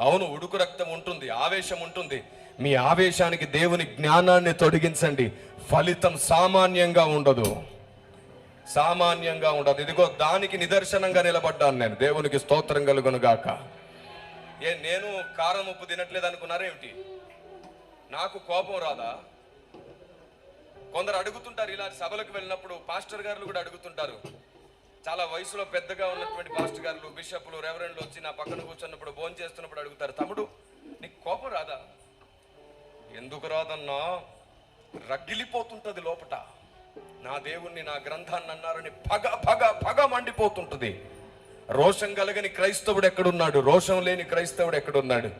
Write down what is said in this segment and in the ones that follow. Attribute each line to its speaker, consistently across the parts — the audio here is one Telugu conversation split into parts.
Speaker 1: అవును ఉడుకు రక్తం ఉంటుంది ఆవేశం ఉంటుంది. మీ ఆవేశానికి దేవుని జ్ఞానాన్ని తొడిగించండి. ఫలితం సామాన్యంగా ఉండదు. సామాన్యంగా ఉండదు. ఇదిగో దానికి నిదర్శనంగా నిలబడ్డాను నేను. దేవునికి స్తోత్రం కలుగును గాక. ఏ నేను కారం ఉప్పు తినట్లేదు అనుకున్నారేమిటి నాకు కోపం రాదా? కొందరు అడుగుతుంటారు ఇలా సభలకు వెళ్ళినప్పుడు పాస్టర్ గారులు కూడా అడుగుతుంటారు చాలా వయసులో పెద్దగా ఉన్నటువంటి పాస్టర్ గారు బిషప్లు రెవరెండ్లు వచ్చి నా పక్కన కూర్చున్నప్పుడు భోజనం చేస్తున్నప్పుడు అడుగుతారు తమ్ముడు నీకు కోపం రాదా? ఎందుకు రాదన్నా? రగిలిపోతుంటది లోపట. నా దేవుణ్ణి నా గ్రంథాన్ని అన్నారని పగ పగ పగ మండిపోతుంటది. రోషం కలగని క్రైస్తవుడు ఎక్కడున్నాడు? రోషం లేని క్రైస్తవుడు ఎక్కడున్నాడు?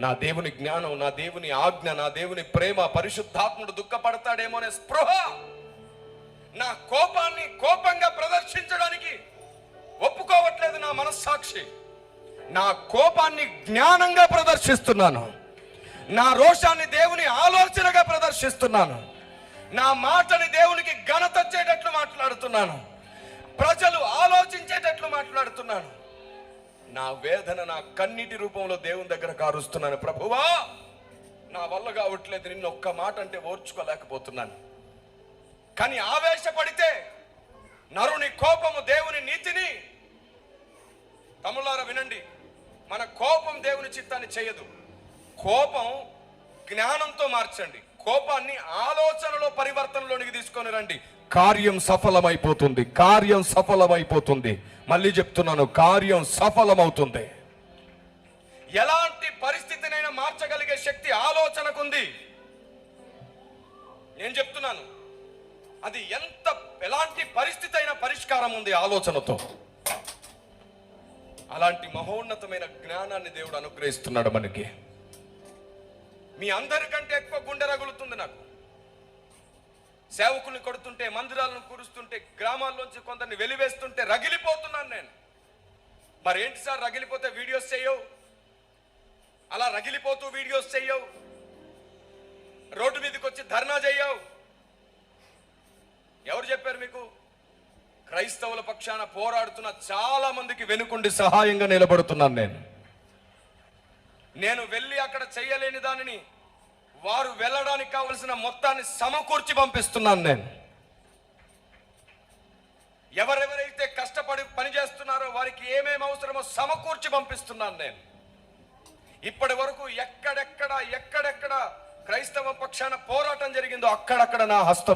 Speaker 1: నా దేవుని జ్ఞానం నా దేవుని ఆజ్ఞ నా దేవుని ప్రేమ పరిశుద్ధాత్ముడు దుఃఖపడతాడేమో అనే స్పృహ నా కోపాన్ని కోపంగా ప్రదర్శించడానికి ఒప్పుకోవట్లేదు నా మనస్సాక్షి. నా కోపాన్ని జ్ఞానంగా ప్రదర్శిస్తున్నాను. నా రోషాన్ని దేవుని ఆలోచనగా ప్రదర్శిస్తున్నాను. నా మాటని దేవునికి ఘనత వచ్చేటట్లు మాట్లాడుతున్నాను. ప్రజలు ఆలోచించేటట్లు మాట్లాడుతున్నాను. నా వేదన నా కన్నీటి రూపంలో దేవుని దగ్గర కారుస్తున్నాను. ప్రభువా నా వల్ల కావట్లేదు. నిన్న ఒక్క మాట అంటే ఓర్చుకోలేకపోతున్నాను. కానీ ఆవేశపడితే నరుని కోపము దేవుని నీతిని. తమ్ములారా వినండి మన కోపం దేవుని చిత్తాన్ని చేయదు. కోపం జ్ఞానంతో మార్చండి. కోపాన్ని ఆలోచనలో పరివర్తనలోనికి తీసుకొని రండి. కార్యం సఫలమైపోతుంది. కార్యం సఫలమైపోతుంది. మళ్ళీ చెప్తున్నాను కార్యం సఫలమవుతుంది. ఎలాంటి పరిస్థితినైనా మార్చగలిగే శక్తి ఆలోచనకుంది. నేను చెప్తున్నాను అది ఎంత ఎలాంటి పరిస్థితి అయినా పరిష్కారం ఉంది ఆలోచనతో. అలాంటి మహోన్నతమైన జ్ఞానాన్ని దేవుడు అనుగ్రహిస్తున్నాడు మనకి. మీ అందరికంటే ఎక్కువ గుండె రగులుతుంది నాకు. సేవకుల్ని కొడుతుంటే మందిరాలను కురుస్తుంటే గ్రామాల్లోంచి కొందరిని వెలివేస్తుంటే రగిలిపోతున్నాను నేను. మరి ఏంటి సార్ రగిలిపోతే వీడియోస్ చేయవు? అలా రగిలిపోతూ వీడియోస్ చేయవు? క్రైస్తవుల పక్షాన పోరాడుతున్న చాలా మందికి వెనుకుండి సహాయంగా నిలబడుతున్నాను నేను. నేను వెళ్ళి అక్కడ చేయలేని దానిని వారు వెళ్ళడానికి కావలసిన మొత్తాన్ని సమకూర్చి పంపిస్తున్నాను నేను. ఎవరెవరైతే కష్టపడి పని చేస్తున్నారో వారికి ఏమేమి అవసరమో సమకూర్చి పంపిస్తున్నాను నేను. ఇప్పటి వరకు ఎక్కడెక్కడ ఎక్కడెక్కడ క్రైస్తవ పక్షాన పోరాటం జరిగిందో అక్కడక్కడ నా హస్తం